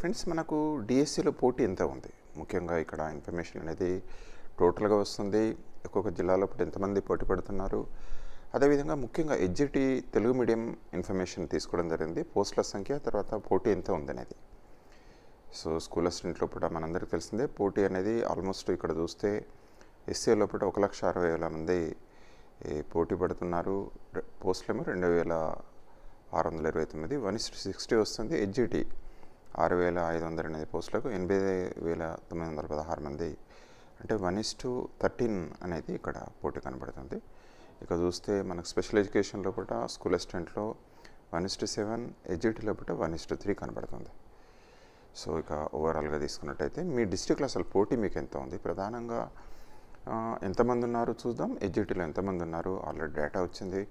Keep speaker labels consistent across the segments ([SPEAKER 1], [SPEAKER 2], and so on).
[SPEAKER 1] Friends మనకు డిఎస్సిలో పోటీ ఎంత ఉంది? ముఖ్యంగా ఇక్కడ ఇన్ఫర్మేషన్ అనేది టోటల్గా వస్తుంది. ఒక్కొక్క జిల్లాలో ఎంతమంది పోటీ పడుతున్నారు? అదేవిధంగా ముఖ్యంగా ఎడ్జిటి తెలుగు మీడియం ఇన్ఫర్మేషన్ తీసుకోవడం జరిగింది. పోస్టుల సంఖ్య తర్వాత పోటీ ఎంత ఉంది అనేది. సో స్కూల్ అసిస్టెంట్ లోపల మనందరికీ తెలిసిందే పోటీ అనేది ఆల్మోస్ట్ ఇక్కడ చూస్తే ఎస్సీ లోపల ఒక లక్ష అరవై వేల మంది పోటీ పడుతున్నారు. పోస్టులేమో రెండు వేల ఆరు వందల ఇరవై తొమ్మిది వన్ సిక్స్టీ వస్తుంది ఎడ్జిటి ఆరు వేల ఐదు వందల ఎనిమిది పోస్టులకు ఎనిమిది వేల తొమ్మిది వందల పదహారు మంది. అంటే వన్ ఇస్ టు థర్టీన్ అనేది ఇక్కడ పోటీ కనబడుతుంది. ఇక చూస్తే మనకు స్పెషల్ ఎడ్యుకేషన్ లోపల school అసిస్టెంట్లో one is to seven SGT లోపల వన్ ఇస్ టు త్రీ కనబడుతుంది. సో ఇక ఓవరాల్గా తీసుకున్నట్టయితే మీ డిస్టిక్లో అసలు పోటీ మీకు ఎంత ఉంది? ప్రధానంగా ఎంతమంది ఉన్నారు చూద్దాం. ఎడ్జిటీలో ఎంతమంది ఉన్నారు? ఆల్రెడీ డేటా వచ్చింది.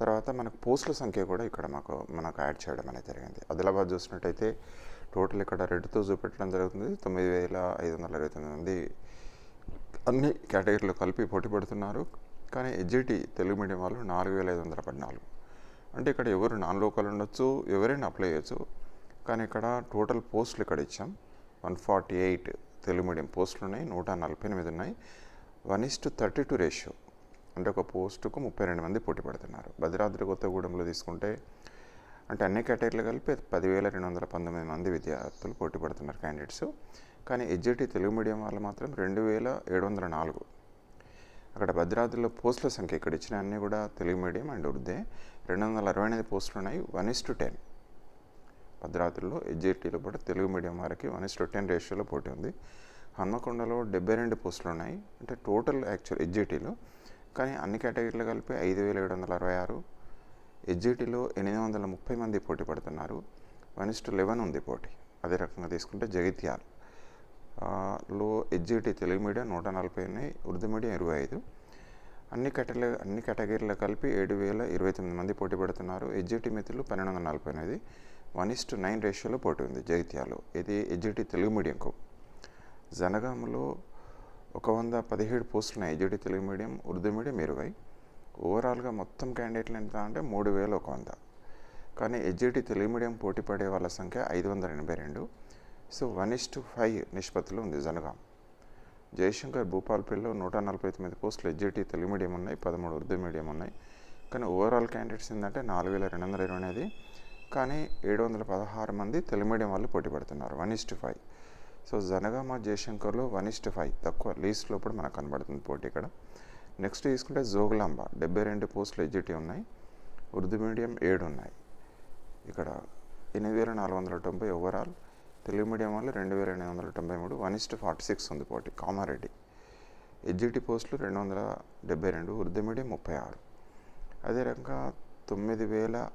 [SPEAKER 1] తర్వాత మనకు పోస్టుల సంఖ్య కూడా ఇక్కడ మాకు మనకు యాడ్ చేయడం అనేది జరిగింది. ఆదిలాబాద్ చూసినట్టయితే టోటల్ ఇక్కడ రెడ్తో చూపెట్టడం జరుగుతుంది. తొమ్మిది వేల ఐదు వందల అరవై తొమ్మిది మంది అన్ని కేటగిరీలు కలిపి పోటీ పడుతున్నారు. కానీ ఎడ్జిటి తెలుగు మీడియం వాళ్ళు నాలుగు వేల ఐదు వందల పద్నాలుగు. అంటే ఇక్కడ ఎవరు నాన్ లోకల్ ఉండొచ్చు ఎవరైనా అప్లై చేయొచ్చు. కానీ ఇక్కడ టోటల్ పోస్టులు ఇక్కడ ఇచ్చాం. One forty eight Telugu medium పోస్టులు ఉన్నాయి నూట నలభై ఎనిమిది ఉన్నాయి. One is to thirty two ratio. అంటే ఒక పోస్టుకు ముప్పై రెండు మంది పోటీ పడుతున్నారు. భద్రాద్రి కొత్తగూడెంలో తీసుకుంటే అంటే అన్ని కేటగిరీలు కలిపి పదివేల రెండు వందల పంతొమ్మిది మంది విద్యార్థులు పోటీ పడుతున్నారు క్యాండిడేట్స్ కానీ ఎడ్జిటి తెలుగు మీడియం వాళ్ళు మాత్రం రెండు వేల ఏడు వందల నాలుగు. అక్కడ భద్రాద్రిలో పోస్టుల సంఖ్య ఇక్కడ ఇచ్చిన అన్నీ కూడా తెలుగు మీడియం అండ్ ఉర్దే. రెండు వందల అరవై ఎనిమిది పోస్టులు ఉన్నాయి వన్ ఇస్ టు టెన్ భద్రాద్రిలో ఎడ్జిటీలో కూడా తెలుగు మీడియం వారికి వన్ ఇస్ టు టెన్ రేషియోలో పోటీ ఉంది. హన్మకొండలో డెబ్బై రెండు పోస్టులు ఉన్నాయి అంటే టోటల్ యాక్చువల్ ఎడ్జిటీలో కానీ అన్ని కేటగిరీలు కలిపి ఐదు వేల ఏడు వందల అరవై ఆరు ఎజ్జిటిలో ఎనిమిది వందల ముప్పై మంది పోటీ పడుతున్నారు. వన్ ఇస్ టు లెవెన్ ఉంది పోటీ. అదే రకంగా తీసుకుంటే జగిత్యాల్. లో ఎడ్జిటి తెలుగు మీడియం నూట నలభై ఉన్నాయి ఉర్దూ మీడియం ఇరవై ఐదు. అన్ని కేటగిరీ అన్ని కేటగిరీలు కలిపి ఏడు వేల ఇరవై తొమ్మిది మంది పోటీ పడుతున్నారు. ఎజ్జిటి మిత్రులు పన్నెండు వందల నలభై ఎనిమిది వన్ ఇస్ టు నైన్ రేషియోలో పోటీ ఉంది జగిత్యాలు ఇది ఎడ్జిటి తెలుగు మీడియంకు. జనగామలో ఒక వంద పదిహేడు పోస్టులు ఉన్నాయి తెలుగు మీడియం ఉర్దూ మీడియం ఇరవై. ఓవరాల్గా మొత్తం క్యాండిడేట్లు ఎంత అంటే మూడు వేల ఒక వంద. కానీ ఎడ్జిటి తెలుగు మీడియం పోటీ పడే వాళ్ళ సంఖ్య ఐదు వందల ఎనభై రెండు. So one is to five నిష్పత్తిలో ఉంది జనగాం. జయశంకర్ భూపాల్పల్లిలో నూట నలభై తొమ్మిది పోస్టులు ఎడ్జిటి తెలుగు మీడియం ఉన్నాయి పదమూడు ఉర్దూ మీడియం ఉన్నాయి. కానీ ఓవరాల్ క్యాండిడేట్స్ ఏంటంటే నాలుగు వేల రెండు వందల ఇరవై అనేది. కానీ ఏడు వందల పదహారు మంది తెలుగు మీడియం వాళ్ళు పోటీ పడుతున్నారు one is to five. So Jangaon జయశంకర్లో one is to five తక్కువ లీస్ట్లో కూడా మనకు కనబడుతుంది పోటీ ఇక్కడ. నెక్స్ట్ తీసుకుంటే జోగులాంబ. డెబ్బై రెండు పోస్టులు ఎగ్జిటివ్ ఉన్నాయి. ఉర్దూ మీడియం ఏడు ఉన్నాయి. ఇక్కడ ఎనిమిది వేల నాలుగు వందల తొంభై ఓవరాల్ తెలుగు మీడియం వాళ్ళు రెండు వేల ఎనిమిది వందల తొంభై మూడు వన్ ఇస్ట్ ఫార్టీ సిక్స్ ఉంది పోటీ కామారెడ్డి. ఎడ్జిటి పోస్టులు రెండు వందల డెబ్బై రెండు ఉర్దూ మీడియం ముప్పై ఆరు. అదే రకంగా తొమ్మిది వేల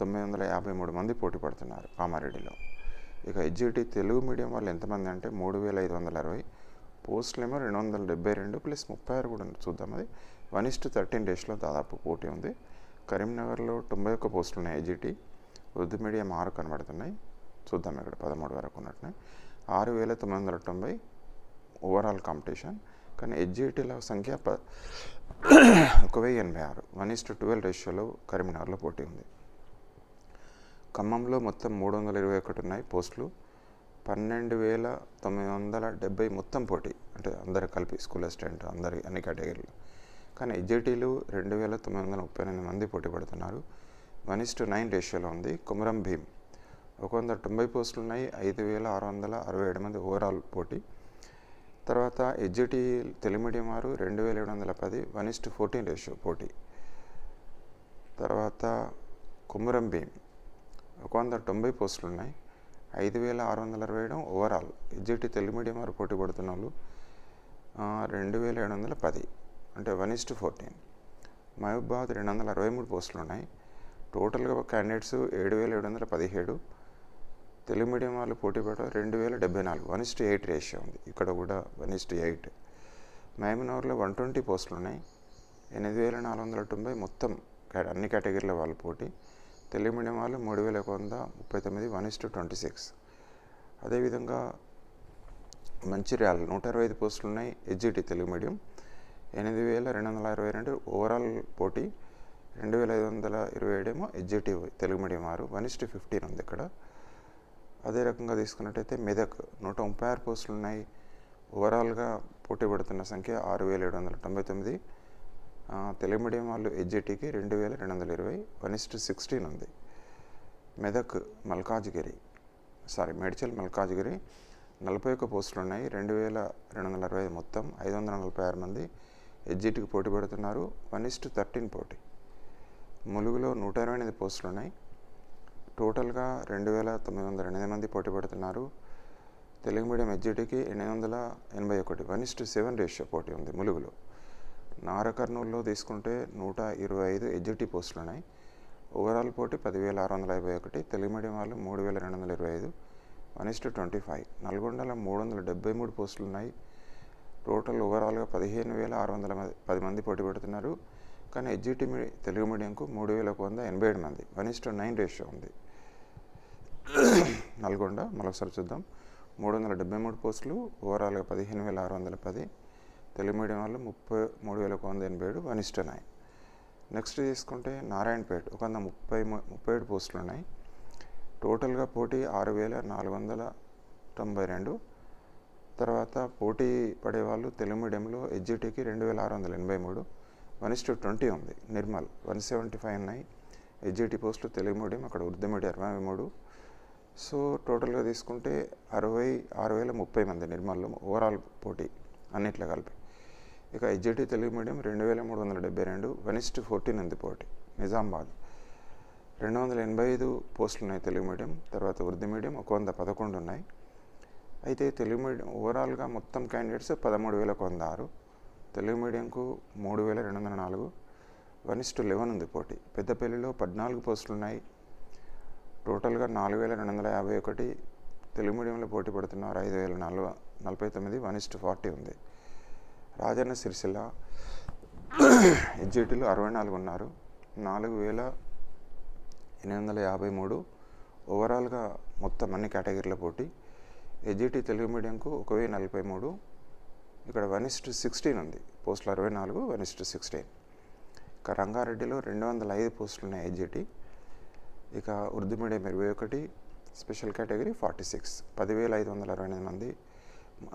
[SPEAKER 1] తొమ్మిది వందల యాభై మూడు మంది పోటీ పడుతున్నారు కామారెడ్డిలో. ఇక ఎడ్జిటి తెలుగు మీడియం వాళ్ళు ఎంతమంది అంటే మూడు వేల ఐదు వందల అరవై పోస్టులు ఏమో రెండు వందల డెబ్బై రెండు ప్లస్ ముప్పై ఆరు కూడా ఉంది. చూద్దాం అది. వన్ ఇస్ టు థర్టీన్ డేస్లో దాదాపు పోటీ ఉంది. కరీంనగర్లో తొంభై ఒక్క పోస్టులు ఉన్నాయి ఐజీటీ. వృద్ధి మీడియం ఆరు కనబడుతున్నాయి. చూద్దాం ఇక్కడ పదమూడు వరకు ఉన్నట్టున్నాయి. ఆరు వేల తొమ్మిది వందల తొంభై ఓవరాల్ కాంపిటీషన్. కానీ ఎడ్జిటీల సంఖ్య ప ఒక వెయ్యి ఎనభై ఆరు. వన్ ఇస్ టు ట్వెల్వ్ రేషియోలో కరీంనగర్లో పోటీ ఉంది. ఖమ్మంలో మొత్తం మూడు వందల ఇరవై ఒకటి ఉన్నాయి పోస్టులు. పన్నెండు వేల తొమ్మిది వందల డెబ్బై మొత్తం పోటీ. అంటే అందరు కలిపి స్కూల్ అసిస్టెంట్ అందరి అన్ని కేటగిరీలు. కానీ ఎడ్జిటీలు రెండు వేల తొమ్మిది వందల ముప్పై ఎనిమిది మంది పోటీ పడుతున్నారు. వన్ ఇస్ టు నైన్ రేషియోలో ఉంది. కుమరం భీమ్. ఒక వంద తొంభై పోస్టులు ఉన్నాయి. ఐదు వేల ఆరు వందల అరవై ఏడు మంది ఓవరాల్ పోటీ. తర్వాత ఎడ్జిటి తెలుగు మీడియం వారు రెండు వేల ఏడు వందల పది one is to fourteen ratio పోటీ. తర్వాత కుమరం భీమ్. ఒక వంద తొంభై పోస్టులు ఉన్నాయి. ఐదు వేల ఆరు వందల అరవై ఏడు ఓవరాల్ ఎడ్జిటి తెలుగు మీడియం వారు పోటీ పడుతున్న వాళ్ళు రెండు వేల ఏడు వందల పది. అంటే one is to fourteen Mahabubabad రెండు వందల అరవై మూడు పోస్టులు ఉన్నాయి టోటల్గా క్యాండిడేట్స్ ఏడు వేల ఏడు వందల పదిహేడు. తెలుగు మీడియం వాళ్ళు పోటీ పడడం రెండు వేల డెబ్బై నాలుగు. One is to eight ratio ఉంది. ఇక్కడ కూడా వన్ ఇస్ టు ఎయిట్ మహబూబ్నగర్లో వన్ ట్వంటీ పోస్టులు ఉన్నాయి ఎనిమిది వేల నాలుగు వందల తొంభై మొత్తం అన్ని కేటగిరీల వాళ్ళు పోటీ. తెలుగు మీడియం వాళ్ళు మూడు వేల ఒక వంద ముప్పై తొమ్మిది one is to twenty six. అదేవిధంగా మంచిర్యాల నూట ఇరవై ఐదు పోస్టులు ఉన్నాయి ఎడ్జిటి తెలుగు మీడియం ఎనిమిది వేల రెండు వందల అరవై రెండు ఓవరాల్ పోటీ రెండు వేల ఐదు వందల ఇరవై ఏడేమో ఎడ్జిటి తెలుగు మీడియం వారు వన్ ఇస్ టు ఫిఫ్టీన్ ఉంది ఇక్కడ. అదే రకంగా తీసుకున్నట్టయితే మెదక్ నూట ముప్పై ఆరు పోస్టులు ఉన్నాయి ఓవరాల్గా పోటీ పడుతున్న సంఖ్య ఆరు వేల ఏడు వందల తొంభై తొమ్మిది. తెలుగు మీడియం వాళ్ళు హెచ్జిటికి రెండు వేల రెండు వందల ఇరవై వన్ ఇస్ట్ సిక్స్టీన్ ఉంది. మెదక్ మల్కాజ్గిరి సారీ మేడ్చల్ మల్కాజ్గిరి నలభై ఒక్క పోస్టులు ఉన్నాయి. రెండు వేల రెండు వందల అరవై మొత్తం ఐదు వందల నలభై ఆరు మంది హెచ్జిటికి పోటీ పెడుతున్నారు. వన్ ఇస్ట్ థర్టీన్ పోటీ. ములుగులో నూట ఇరవై ఎనిమిది పోస్టులు ఉన్నాయి. టోటల్గా రెండు వేల తొమ్మిది వందల ఎనిమిది మంది పోటీ పడుతున్నారు. తెలుగు మీడియం హెచ్జిటికి ఎనిమిది వందల ఎనభై ఒకటి వన్ ఇస్ట్ సెవెన్ రేషియో పోటీ ఉంది ములుగులో. నార కర్నూలులో తీసుకుంటే నూట ఇరవై ఐదు హెచ్జిటి పోస్టులు ఉన్నాయి ఓవరాల్ పోటీ పదివేల ఆరు వందల యాభై ఒకటి తెలుగు మీడియం వాళ్ళు మూడు వేల రెండు వందల ఇరవై ఐదు వన్ ఇస్ట్ ట్వంటీ ఫైవ్. నల్గొండలో మూడు వందల డెబ్బై మూడు పోస్టులు ఉన్నాయి టోటల్ ఓవరాల్గా పదిహేను వేల ఆరు వందల పది మంది పోటీ పెడుతున్నారు. కానీ ఎడ్జిటి తెలుగు మీడియంకు మూడు వేల ఒక వంద ఎనభై ఏడు మంది. వన్ ఇస్ట్ నైన్ రేషియో ఉంది. నల్గొండ మరొకసారి చూద్దాం. మూడు వందల డెబ్బై మూడు పోస్టులు ఓవరాల్గా పదిహేను వేల ఆరు వందల పది తెలుగు మీడియం వాళ్ళు ముప్పై మూడు వేల ఒక వంద ఎనభై ఏడు వన్ ఇస్ట్ నైన్ నెక్స్ట్ తీసుకుంటే నారాయణపేట ఒక వంద ముప్పై ముప్పై ఏడు పోస్టులు ఉన్నాయి. టోటల్గా పోటీ ఆరు వేల నాలుగు వందల తొంభై రెండు. తర్వాత పోటీ పడేవాళ్ళు తెలుగు మీడియంలో హెచ్జిటికి రెండు వేల ఆరు వందల ఎనభై మూడు. వన్ ఇస్ ట్వంటీ ఉంది నిర్మల్ వన్ సెవెంటీ ఫైవ్ ఉన్నాయి. హెచ్జిటి పోస్టులు తెలుగు మీడియం అక్కడ ఉర్దూ మీడియం అరవై మూడు. సో టోటల్గా తీసుకుంటే అరవై ఆరు వేల ముప్పై మంది నిర్మల్లో ఓవరాల్ పోటీ అన్నిట్లో కలిపి. ఇక హెచ్జిటి తెలుగు మీడియం రెండు వేల మూడు వందల డెబ్బై రెండు వెనిస్ట్ ఫోర్టీన్ ఉంది పోటీ నిజామాబాద్. రెండు వందల ఎనభై ఐదు పోస్టులు ఉన్నాయి తెలుగు మీడియం తర్వాత ఉర్దూ మీడియం ఒక వంద పదకొండు ఉన్నాయి. అయితే తెలుగు మీడియం ఓవరాల్గా మొత్తం క్యాండిడేట్స్ పదమూడు వేల ఒక వంద ఆరు తెలుగు మీడియంకు మూడు వేల రెండు వందల నాలుగు వన్ ఇస్ లెవెన్ ఉంది పోటీ పెద్దపల్లిలో పద్నాలుగు పోస్టులు ఉన్నాయి. టోటల్గా నాలుగు వేల రెండు వందల యాభై ఒకటి తెలుగు మీడియంలో పోటీ పడుతున్నారు ఐదు వేల నాలుగు నలభై తొమ్మిది వన్ ఫార్టీ ఉంది. రాజన్న సిరిసిల్ల హెచ్జిటీలు అరవై నాలుగు ఉన్నారు. నాలుగు వేల ఎనిమిది వందల యాభై మూడు ఓవరాల్గా మొత్తం అన్ని కేటగిరీల పోటీ. హెచ్జిటి తెలుగు మీడియంకు ఒక వెయ్యి నలభై మూడు. ఇక్కడ వన్ ఇస్ట్ సిక్స్టీన్ ఉంది. పోస్టులు అరవై నాలుగు వన్ ఇస్ట్ సిక్స్టీన్. ఇక రంగారెడ్డిలో రెండు వందల ఐదు పోస్టులు ఉన్నాయి హెచ్జిటి ఇక ఉర్దూ మీడియం ఇరవై ఒకటి స్పెషల్ కేటగిరీ ఫార్టీ సిక్స్. పదివేల ఐదు వందల అరవై ఎనిమిది మంది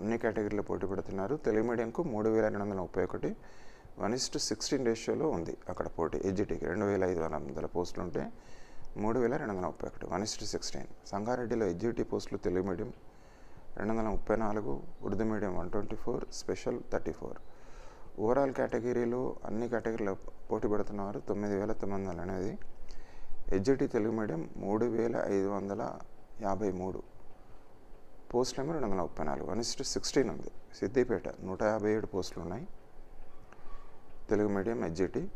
[SPEAKER 1] అన్ని కేటగిరీలో పోటీ పడుతున్నారు. తెలుగు మీడియంకు మూడు వేల రెండు వందల ముప్పై ఒకటి వన్ ఇస్టు సిక్స్టీన్ రేషియోలో ఉంది అక్కడ పోటీ. ఎడ్జిటీకి రెండు వేల ఐదు వందల పోస్టులు ఉంటే మూడు వేల రెండు వందల ముప్పై ఒకటి వన్ ఇస్ టు సిక్స్టీన్ సంగారెడ్డిలో ఎడ్జిటీ పోస్టులు తెలుగు మీడియం రెండు వందల ముప్పై నాలుగు Urdu medium one twenty four special thirty four. Overall కేటగిరీలో అన్ని కేటగిరీలో పోటీ పడుతున్నారు తొమ్మిది వేల తొమ్మిది వందలు అనేది ఎడ్జిటీ తెలుగు మీడియం మూడు వేల ఐదు వందల యాభై మూడు. పోస్టులు ఏమో రెండు వందల ముప్పై నాలుగు. వన్ ఇస్టు సిక్స్టీన్ ఉంది. సిద్దిపేట నూట యాభై ఏడు పోస్టులు ఉన్నాయి. Telugu medium HGT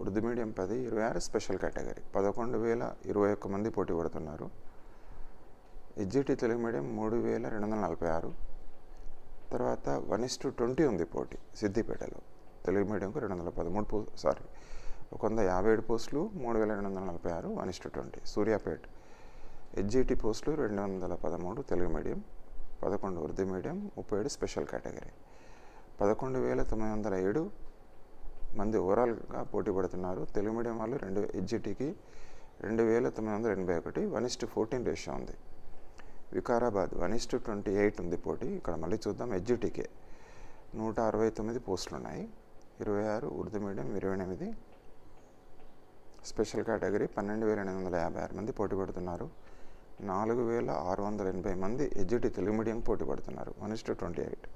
[SPEAKER 1] Urdu medium పది ఇరవై ఆరు స్పెషల్ కేటగిరీ. పదకొండు వేల ఇరవై ఒక్క మంది పోటీ పడుతున్నారు. హెచ్జిటి తెలుగు మీడియం మూడు వేల రెండు వందల నలభై ఆరు తర్వాత వన్ ఇస్ టు ట్వంటీ ఉంది పోటీ సిద్దిపేటలో. తెలుగు మీడియంకు రెండు వందల పదమూడు పో సారీ ఒక వంద యాభై ఏడు పోస్టులు మూడు వేల రెండు వందల నలభై ఆరు one is to twenty. Suryapet HGT పోస్టులు రెండు వందల పదమూడు తెలుగు మీడియం పదకొండు ఉర్దూ మీడియం ముప్పై ఏడు స్పెషల్ కేటగిరీ. పదకొండు వేల తొమ్మిది వందల ఏడు మంది ఓవరాల్గా పోటీ పడుతున్నారు. తెలుగు మీడియం వాళ్ళు రెండు హెచ్జిటికి రెండు వేల తొమ్మిది వందల ఎనభై ఒకటి వన్ ఇస్టు ఫోర్టీన్ రేషియో ఉంది. Vikarabad one is to twenty eight ఉంది పోటీ. ఇక్కడ మళ్ళీ చూద్దాం హెచ్జిటికే నూట అరవై తొమ్మిది పోస్టులు ఉన్నాయి ఇరవై ఆరు ఉర్దూ మీడియం ఇరవై ఎనిమిది స్పెషల్ కేటగిరీ పన్నెండు వేల ఎనిమిది వందల యాభై ఆరు మంది పోటీ పడుతున్నారు. నాలుగు వేల ఆరు వందల ఎనభై మంది ఎజ్జిటి తెలుగు మీడియం పోటీ పడుతున్నారు. One is to twenty eight.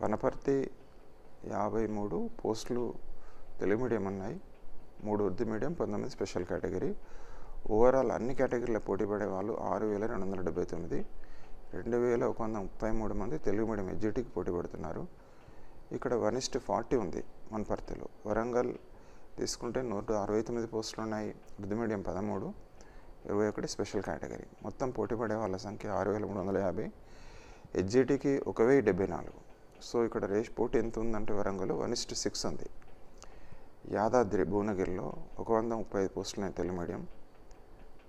[SPEAKER 1] Wanaparthy యాభై మూడు పోస్టులు తెలుగు మీడియం ఉన్నాయి. మూడు ఉర్దూ మీడియం పంతొమ్మిది స్పెషల్ కేటగిరీ. ఓవరాల్ అన్ని కేటగిరీలో పోటీ పడే వాళ్ళు ఆరు వేల రెండు వందల డెబ్బై తొమ్మిది. రెండు వేల ఒక వంద ముప్పై మూడు మంది తెలుగు మీడియం హెచ్జిటికి పోటీ పడుతున్నారు. ఇక్కడ వన్ ఇస్ట్ ఫార్టీ ఉంది వనపర్తిలో. వరంగల్ తీసుకుంటే నూట అరవై తొమ్మిది పోస్టులు ఉన్నాయి. ఉర్దూ మీడియం పదమూడు. ఇరవై ఒకటి స్పెషల్ కేటగిరీ. మొత్తం పోటీ పడే వాళ్ళ సంఖ్య ఆరు వేల మూడు వందల యాభై. హెచ్జిటికి ఒక వెయ్యి డెబ్బై నాలుగు. సో ఇక్కడ రేష్ పోటీ ఎంత ఉందంటే వరంగల్ వన్ ఇస్ట్ సిక్స్ ఉంది. యాదాద్రి భువనగిరిలో ఒక వంద ముప్పై ఐదు పోస్టులు ఉన్నాయి తెలుగు మీడియం.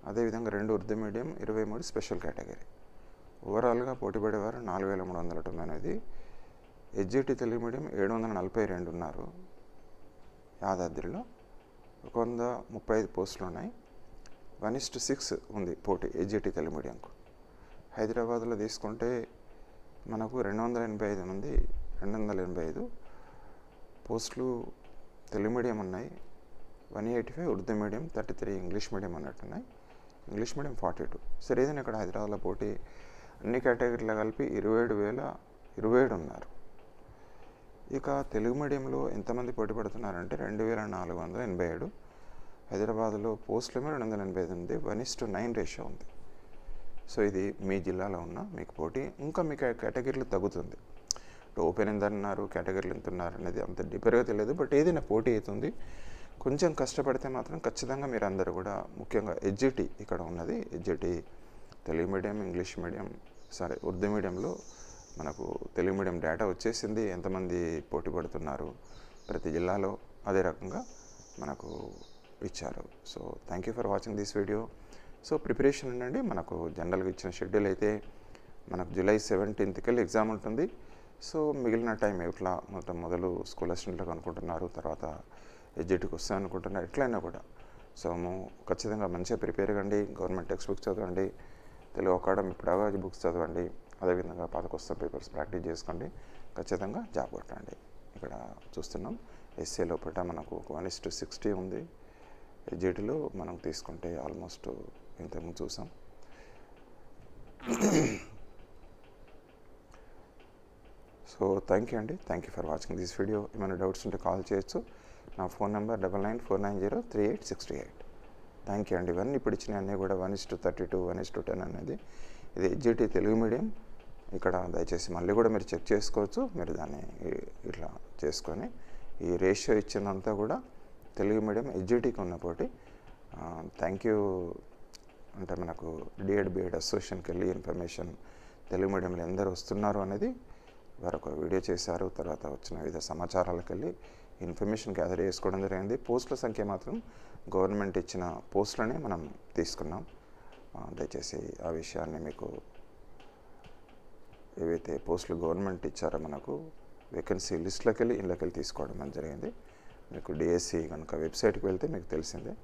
[SPEAKER 1] అదేవిధంగా రెండు ఉర్దూ మీడియం ఇరవై మూడు స్పెషల్ కేటగిరీ. ఓవరాల్గా పోటీ పడేవారు నాలుగు వేల మూడు వందల తొంభై ఎనిమిది. హెచ్జిటి తెలుగు మీడియం ఏడు వందల నలభై రెండు ఉన్నారు. యాదాద్రిలో ఒక వంద ముప్పై ఐదు పోస్టులు ఉన్నాయి. వన్ ఇస్ట్ సిక్స్ ఉంది పోటీ హెచ్జిటి తెలుగు మీడియంకు హైదరాబాద్లో తీసుకుంటే మనకు రెండు వందల ఎనభై ఐదు మంది రెండు వందల ఎనభై ఐదు పోస్టులు తెలుగు మీడియం ఉన్నాయి. One eighty five Urdu medium thirty three English medium అన్నట్టున్నాయి. English medium forty two. సరే ఏదైనా ఇక్కడ హైదరాబాద్లో పోటీ అన్ని కేటగిరీలో కలిపి ఇరవై ఏడు వేల ఇరవై ఏడు ఉన్నారు. ఇక తెలుగు మీడియంలో ఎంతమంది పోటీ పడుతున్నారంటే రెండు వేల నాలుగు వందల ఎనభై ఏడు. హైదరాబాద్లో పోస్టులేమో రెండు వందల ఎనభై ఐదు ఉంది one is to nine ratio ఉంది. సో ఇది మీ జిల్లాలో ఉన్న మీకు పోటీ ఇంకా మీకు కేటగిరీలు తగ్గుతుంది. ఓపెన్ ఎంత అన్నారు కేటగిరీలు ఎంత ఉన్నారు అనేది అంత డిపర్గా తెలియదు బట్ ఏదైనా పోటీ అవుతుంది. కొంచెం కష్టపడితే మాత్రం ఖచ్చితంగా మీరు అందరూ కూడా ముఖ్యంగా ఎడ్జిటీ ఇక్కడ ఉన్నది. SGT Telugu medium English medium sorry Urdu మీడియంలో మనకు తెలుగు మీడియం డేటా వచ్చేసింది. ఎంతమంది పోటీ పడుతున్నారు ప్రతి జిల్లాలో అదే రకంగా మనకు ఇచ్చారు. So thank you for watching this video so preparation ఉండండి. మనకు జనరల్గా ఇచ్చిన షెడ్యూల్ అయితే మనకు జూలై సెవెంటీన్త్కి వెళ్ళి ఎగ్జామ్ ఉంటుంది. సో మిగిలిన టైం ఎట్లా మొత్తం మొదలు స్కూల్ అసిస్టెంట్లకు అనుకుంటున్నారు తర్వాత ఎడ్జిటీకి వస్తాను అనుకుంటున్నారు ఎట్లయినా కూడా. సో ఖచ్చితంగా మంచిగా ప్రిపేర్ కండి. గవర్నమెంట్ టెక్స్ట్ బుక్స్ చదవండి. తెలుగు అకాడమీ ప్రయోగాజీ బుక్స్ చదవండి. అదేవిధంగా పాతకొస్త పేపర్స్ ప్రాక్టీస్ చేసుకోండి. ఖచ్చితంగా జాబ్ కొట్టండి. ఇక్కడ చూస్తున్నాం. ఎస్ఏ లోపల మనకు వన్ ఇస్ టు సిక్స్టీ ఉంది. ఎడ్జిటీలో మనం తీసుకుంటే ఆల్మోస్ట్ ఇంతకుముందు చూసాం. సో థ్యాంక్ యూ అండి. Thank you for watching this video. ఏమైనా డౌట్స్ ఉంటే కాల్ చేయొచ్చు. నా phone number double nine four nine zero three eight six eight. Thank you అండి. ఇవన్నీ ఇప్పుడు ఇచ్చిన అన్నీ కూడా one is to thirty two one is to ten అనేది ఇది ఎడ్జిటీ తెలుగు మీడియం. ఇక్కడ దయచేసి మళ్ళీ కూడా మీరు చెక్ చేసుకోవచ్చు. మీరు దాన్ని ఇట్లా చేసుకొని ఈ రేషియో ఇచ్చినంతా కూడా తెలుగు మీడియం ఎడ్జిటీకి ఉన్న పోటీ థ్యాంక్ యూ అంటే మనకు డిఎడ్ బిఎడ్ అసోసియేషన్కి వెళ్ళి ఇన్ఫర్మేషన్ తెలుగు మీడియంలో ఎందరు వస్తున్నారు అనేది వారు ఒక వీడియో చేశారు. తర్వాత వచ్చిన వివిధ సమాచారాలకు వెళ్ళి ఇన్ఫర్మేషన్ గ్యాదర్ చేసుకోవడం జరిగింది. పోస్టుల సంఖ్య మాత్రం గవర్నమెంట్ ఇచ్చిన పోస్టులనే మనం తీసుకున్నాం. దయచేసి ఆ విషయాన్ని మీకు ఏవైతే పోస్టులు గవర్నమెంట్ ఇచ్చారో మనకు వేకెన్సీ లిస్టులోకి వెళ్ళి ఇళ్ళకి వెళ్ళి తీసుకోవడం జరిగింది. మీకు డిఎస్సి కనుక వెబ్సైట్కి వెళ్తే మీకు తెలిసిందే.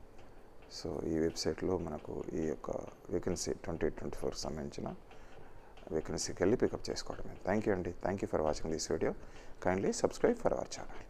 [SPEAKER 1] సో ఈ వెబ్సైట్లో మనకు ఈ యొక్క వేకెన్సీ ట్వంటీ ట్వంటీ ఫోర్ సంబంధించిన వేకెన్సీకి వెళ్ళి పికప్ చేసుకోవడమే. థ్యాంక్ యూ అండి. Thank you for watching this video kindly subscribe for our channel